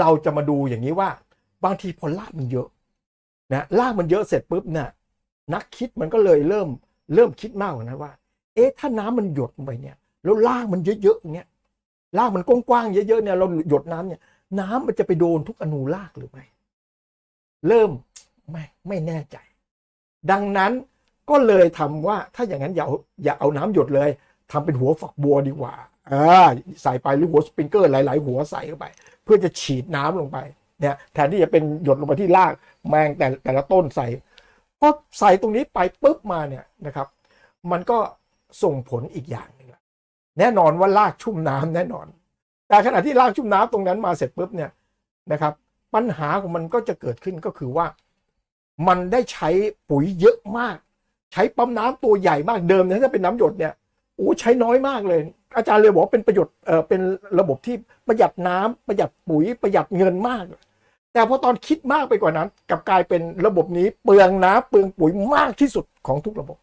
เราจะมาดูอย่างนี้ว่า บางทีพอรากมันเยอะนะรากมันเยอะเสร็จปุ๊บเนี่ยนักคิดมันก็เลยเริ่มเริ่มคิดมากกว่านั้นว่า เอ๊ะถ้าน้ำมันหยดลงไปเนี่ยแล้วรากมันเยอะๆอย่างเงี้ยรากมันกว้างๆเยอะๆเนี่ยเราหยดน้ำเนี่ย น้ำมันจะไปโดนทุกอนูรากหรือไม่เริ่มไม่ไม่แน่ใจ ดังนั้นก็เลยทำว่าถ้าอย่างนั้นอย่าอาอย่าเอาน้ำหยดเลยทำเป็นหัวฝักบัวดีกว่า อ่าใส่ไปหรือหัวสปริงเกอร์หลาย ๆ หัวใส่เข้าไป เพื่อจะฉีดน้ำลงไปเนี่ยแทนที่จะเป็นหยดลงไปที่รากแมงแต่แต่ละต้นใส่พอใส่ตรงนี้ไปปุ๊บมาเนี่ยนะครับ มันก็ส่งผลอีกอย่างหนึ่งแน่นอนว่ารากชุ่มน้ำแน่นอน แต่ขณะที่รากชุ่มน้ำตรงนั้นมาเสร็จปุ๊บเนี่ยนะครับ ปัญหาของมันก็จะเกิดขึ้นก็คือว่า มันได้ใช้ปุ๋ยเยอะมาก ใช้ปั๊มน้ำตัวใหญ่มากเดิมเนี่ยถ้าเป็นน้ำหยดเนี่ยโอ้ใช้น้อยมากเลย อาจารย์เลยบอกว่าเป็นประโยชน์เออเป็นระบบที่ประหยัดน้ำประหยัดปุ๋ยประหยัดเงินมาก แต่พอตอนคิดมากไปกว่านั้นกลับกลายเป็นระบบนี้เปลืองน้ำเปลืองปุ๋ยมากที่สุดของทุกระบบ